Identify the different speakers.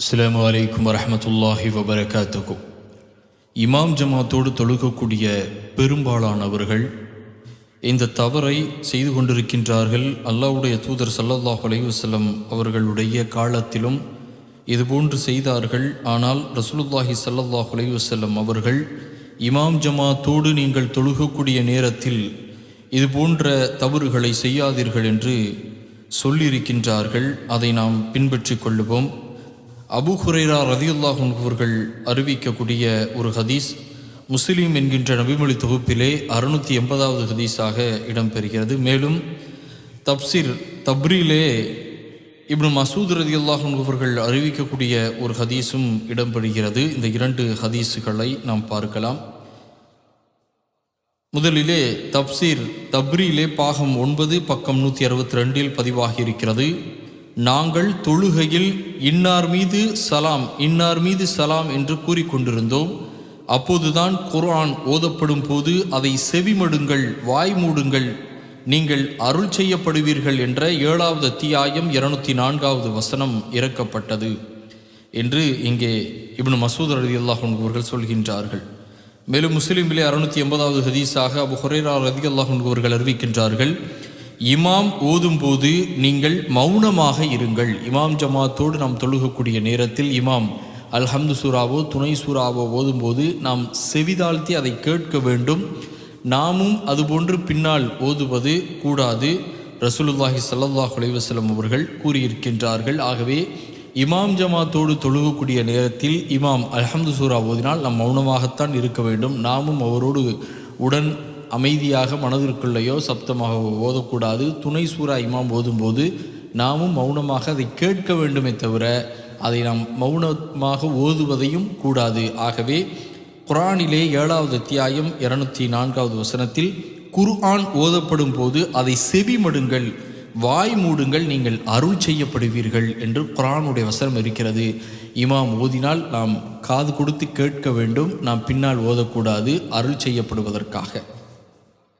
Speaker 1: அஸ்லாம் வலைக்கும் வரமத்துல்லாஹி வபரகாத்துக்கும் இமாம் ஜமாத்தோடு தொழுகக்கூடிய பெரும்பாலானவர்கள் இந்த தவறை செய்து கொண்டிருக்கின்றார்கள் அல்லாவுடைய தூதர் ஸல்லல்லாஹு அலைவசல்லம் அவர்களுடைய காலத்திலும் இதுபோன்று செய்தார்கள். ஆனால் ரசூலுல்லாஹி சல்லல்லாஹ் அலைவசல்லம் அவர்கள் இமாம் ஜமாத்தோடு நீங்கள் தொழுகக்கூடிய நேரத்தில் இது போன்ற தவறுகளை செய்யாதீர்கள் என்று சொல்லியிருக்கின்றார்கள். அதை நாம் பின்பற்றிக் கொள்ளுவோம். அபு ஹுரைரா ரதியுல்லாஹுன் அவர்கள் அறிவிக்கக்கூடிய ஒரு ஹதீஸ் முஸ்லீம் என்கின்ற நபிமொழி தொகுப்பிலே அறுநூற்றி எண்பதாவது ஹதீஸாக இடம்பெறுகிறது. மேலும் தப்சிர் தப்ரிலே இப்னு மசூத் ரதியுல்லாஹ் அவர்கள் அறிவிக்கக்கூடிய ஒரு ஹதீஸும் இடம்பெறுகிறது. இந்த இரண்டு ஹதீஸுகளை நாம் பார்க்கலாம். முதலிலே தப்சீர் தப்ரியிலே பாகம் ஒன்பது பக்கம் நூற்றி அறுபத்தி ரெண்டில் பதிவாகி இருக்கிறது நாங்கள் தொழுகையில் இன்னார் மீது சலாம் இன்னார் மீது சலாம் என்று கூறிக்கொண்டிருந்தோம். அப்போதுதான் குர்ஆன் ஓதப்படும் போது அதை செவிமடுங்கள் வாய் மூடுங்கள் நீங்கள் அருள் செய்யப்படுவீர்கள் என்ற ஏழாவது அத்தியாயம் இருநூத்தி நான்காவது வசனம் இறக்கப்பட்டது என்று இங்கே இப்னு மசூத் ரதி அல்லாஹன் அவர்கள் சொல்கின்றார்கள். மேலும் முஸ்லீமிலே அறுநூத்தி எண்பதாவது ஹதீஸாக அபு ஹுரேரா ரதி அல்லாஹன் அவர்கள் அறிவிக்கின்றார்கள். இமாம் ஓதும்போது நீங்கள் மௌனமாக இருங்கள். இமாம் ஜமாத்தோடு நாம் தொழுகக்கூடிய நேரத்தில் இமாம் அல்ஹம்து சூராவோ துணை சூறாவோ ஓதும்போது நாம் செவிதாழ்த்தி அதை கேட்க வேண்டும். நாமும் அதுபோன்று பின்னால் ஓதுவது கூடாது. ரசூலுல்லாஹி சல்லாஹ் அலைவசலம் அவர்கள் கூறியிருக்கின்றார்கள். ஆகவே இமாம் ஜமாத்தோடு தொழுகக்கூடிய நேரத்தில் இமாம் அல்ஹம்து சூரா ஓதினால் நாம் மௌனமாகத்தான் இருக்க வேண்டும். நாமும் அவரோடு உடன் அமைதியாக மனதிற்குள்ளேயோ சப்தமாகவோ ஓதக்கூடாது. துணை சூரா இமாம் ஓதும்போது நாமும் மௌனமாக அதை கேட்க வேண்டுமே தவிர அதை நாம் மௌனமாக ஓதுவதையும் கூடாது. ஆகவே குரானிலே ஏழாவது அத்தியாயம் இருநூத்தி நான்காவது வசனத்தில் குர்ஆன் ஓதப்படும் போது அதை செவிமடுங்கள் வாய் மூடுங்கள் நீங்கள் அருள் செய்யப்படுவீர்கள் என்று குரானுடைய வசனம் இருக்கிறது. இமாம் ஓதினால் நாம் காது கொடுத்து கேட்க வேண்டும் நாம் பின்னால் ஓதக்கூடாது அருள் செய்யப்படுவதற்காக.